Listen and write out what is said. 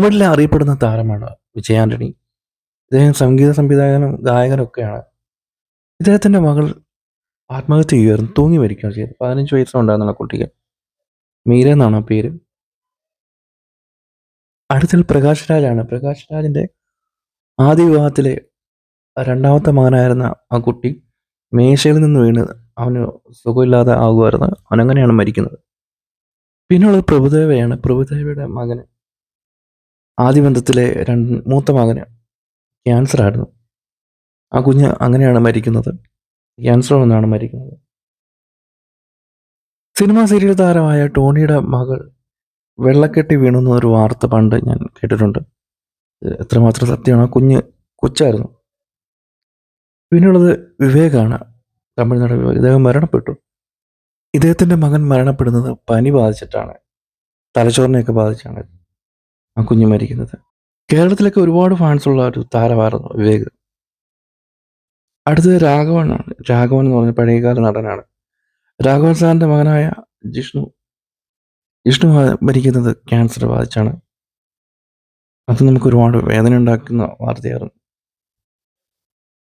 തമിഴിലെ അറിയപ്പെടുന്ന താരമാണ് വിജയാന്റണി ഇദ്ദേഹം സംഗീത സംവിധായകനും ഗായകനും ഒക്കെയാണ് ഇദ്ദേഹത്തിന്റെ മകൾ ആത്മഹത്യ ചെയ്യുമായിരുന്നു തൂങ്ങി മരിക്കുകയാണ് ചെയ്തത്. പതിനഞ്ച് വയസ്സുണ്ടായിരുന്നുള്ള കുട്ടിക്ക്. മീര എന്നാണ് ആ പേര്. അടുത്തിൽ പ്രകാശ് രാജാണ്. പ്രകാശ് രാജിന്റെ ആദ്യ വിവാഹത്തിലെ രണ്ടാമത്തെ മകനായിരുന്ന ആ കുട്ടി മേശയിൽ നിന്ന് വീണ് അവന് സുഖമില്ലാതെ ആകുമായിരുന്നു. അവനങ്ങനെയാണ് മരിക്കുന്നത്. പിന്നുള്ളത് പ്രഭുദേവയാണ്. പ്രഭുദേവയുടെ മകന് ആദ്യ ബന്ധത്തിലെ രണ്ട് മൂത്ത മകന് ക്യാൻസർ ആയിരുന്നു ആ കുഞ്ഞ് അങ്ങനെയാണ് മരിക്കുന്നത്. ക്യാൻസർ വന്നാണ് മരിക്കുന്നത്. സിനിമാ സീരിയൽ താരമായ ടോണിയുടെ മകൾ വെള്ളക്കെട്ടി വീണുന്ന ഒരു വാർത്ത പണ്ട് ഞാൻ കേട്ടിട്ടുണ്ട്. എത്രമാത്രം സത്യമാണ് ആ കുഞ്ഞ് കൊച്ചായിരുന്നു. പിന്നുള്ളത് വിവേകാണ് തമിഴ്നാട് വിവേക്. ഇദ്ദേഹം മരണപ്പെട്ടു. ഇദ്ദേഹത്തിന്റെ മകൻ മരണപ്പെടുന്നത് പനി ബാധിച്ചിട്ടാണ് തലച്ചോറിനെയൊക്കെ ബാധിച്ചാണ്. ആ കുഞ്ഞ് മരിക്കുന്നത്. കേരളത്തിലൊക്കെ ഒരുപാട് ഫാൻസ് ഉള്ള ഒരു താരമായിരുന്നു വിവേക്. അടുത്തത് രാഘവനാണ്. രാഘവൻ എന്ന് പറഞ്ഞ പഴയകാല നടനാണ്. രാഘവൻ സാറിന്റെ മകനായ ജിഷ്ണു. ജിഷ്ണു മരിക്കുന്നത് ക്യാൻസർ ബാധിച്ചാണ്. അത് നമുക്ക് ഒരുപാട് വേദന ഉണ്ടാക്കുന്ന വാർത്തയായിരുന്നു.